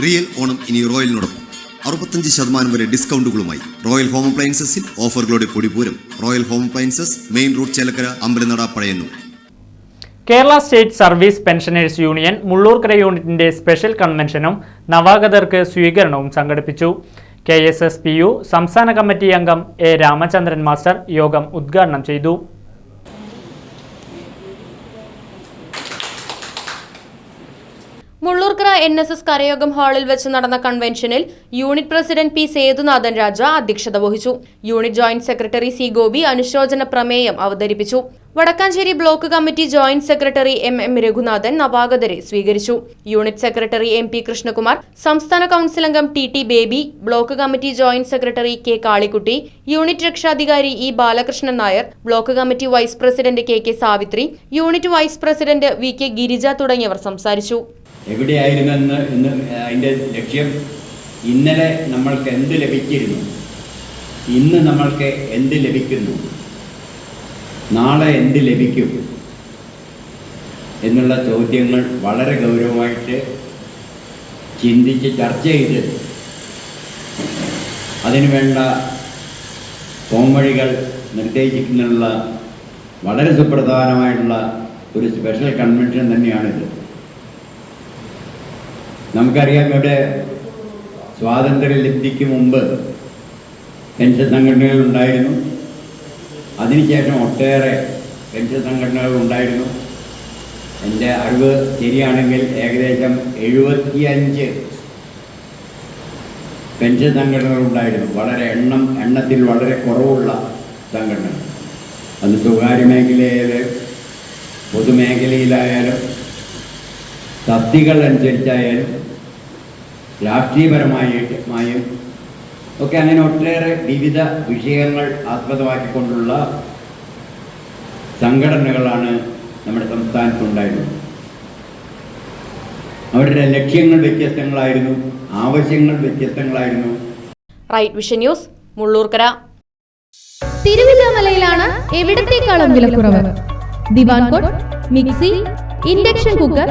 Real Onam ഇനി റോയലിനോടൊപ്പം. അറുപത്തഞ്ച് ശതമാനം വരെ ഡിസ്കൗണ്ടുകളുമായി റോയൽ ഹോം അപ്ലയൻസസിൽ ഓഫറുകളുടെ പൊടിപൂരം royal home appliances main road Chelakkara Ambalanada Pazhayannur. Kerala state service pensioners union Mullurkara യൂണിറ്റിന്റെ സ്പെഷ്യൽ കൺവെൻഷനും നവാഗതർക്ക് സ്വീകരണവും സംഘടിപ്പിച്ചു. K S S P U സംസ്ഥാന കമ്മിറ്റി അംഗം എ രാമചന്ദ്രൻ മാസ്റ്റർ യോഗം ഉദ്ഘാടനം ചെയ്തു. മുള്ളൂർക്കര എൻ എസ് എസ് കരയോഗം ഹാളിൽ വെച്ച് നടന്ന കൺവെൻഷനിൽ unit president P Sethunathan Raja അധ്യക്ഷത വഹിച്ചു. Unit joint secretary C Gopi അനുശോചന പ്രമേയം അവതരിപ്പിച്ചു. Vadakkanchery block committee joint secretary M M Raghunathan നവാഗതരെ സ്വീകരിച്ചു. Unit secretary M P Krishnakumar സംസ്ഥാന കൌൺസിൽ അംഗം T T Baby block committee joint secretary K Kalikutty unit രക്ഷാധികാരി E Balakrishnan Nair block committee vice president K K Savithri unit vice president V K Girija തുടങ്ങിയവർ സംസാരിച്ചു. എവിടെയായിരുന്നെന്ന് ഇന്ന് അതിന്റെ ലക്ഷ്യം ഇന്നലെ നമ്മൾക്ക് എന്ത് ലഭിച്ചിരുന്നു? ഇന്ന് നമ്മൾക്ക് എന്ത് ലഭിക്കുന്നു? നാളെ എന്ത് ലഭിക്കും? എന്നുള്ള ചോദ്യങ്ങൾ വളരെ ഗൗരവമായിട്ട് ചിന്തിച്ച് ചർച്ച ചെയ്ത് അതിനുവേണ്ട പോംവഴികൾ നിർദ്ദേശിക്കുന്നതിനുള്ള വളരെ സുപ്രധാനമായിട്ടുള്ള ഒരു സ്പെഷ്യൽ കൺവെൻഷൻ തന്നെയാണിത്. നമുക്കറിയാം ഇവിടെ സ്വാതന്ത്ര്യ ലബ്ധിക്ക് മുമ്പ് പെൻഷൻ സംഘടനകൾ ഉണ്ടായിരുന്നു. അതിനുശേഷം ഒട്ടേറെ പെൻഷൻ സംഘടനകൾ ഉണ്ടായിരുന്നു. എന്റെ അറിവ് ശരിയാണെങ്കിൽ ഏകദേശം എഴുപത്തിയഞ്ച് പെൻഷൻ സംഘടനകൾ ഉണ്ടായിരുന്നു. വളരെ എണ്ണം എണ്ണത്തിൽ വളരെ കുറവുള്ള സംഘടനകൾ. അത് സ്വകാര്യ മേഖലയിൽ പൊതുമേഖലയിലായാലും തസ്തികൾ അനുസരിച്ചായാലും രാഷ്ട്രീയപരമായിട്ടുമായും ഒക്കെ അങ്ങനെ ഒട്ടേറെ വിവിധ വിഷയങ്ങൾ ആസ്പദമാക്കിക്കൊണ്ടുള്ള സംഘടനകളാണ് നമ്മുടെ സംസ്ഥാനത്തുണ്ടായിരുന്നത്. അവരുടെ ലക്ഷ്യങ്ങൾ വ്യത്യസ്തങ്ങളായിരുന്നു ആവശ്യങ്ങൾ വ്യത്യസ്തങ്ങളായിരുന്നു. Right vision news Mullurkara. തിരുവില്ലാമലയിലാണ് എവിടത്തേക്കാളും വിലക്കുറവ് divan cot mixie induction cooker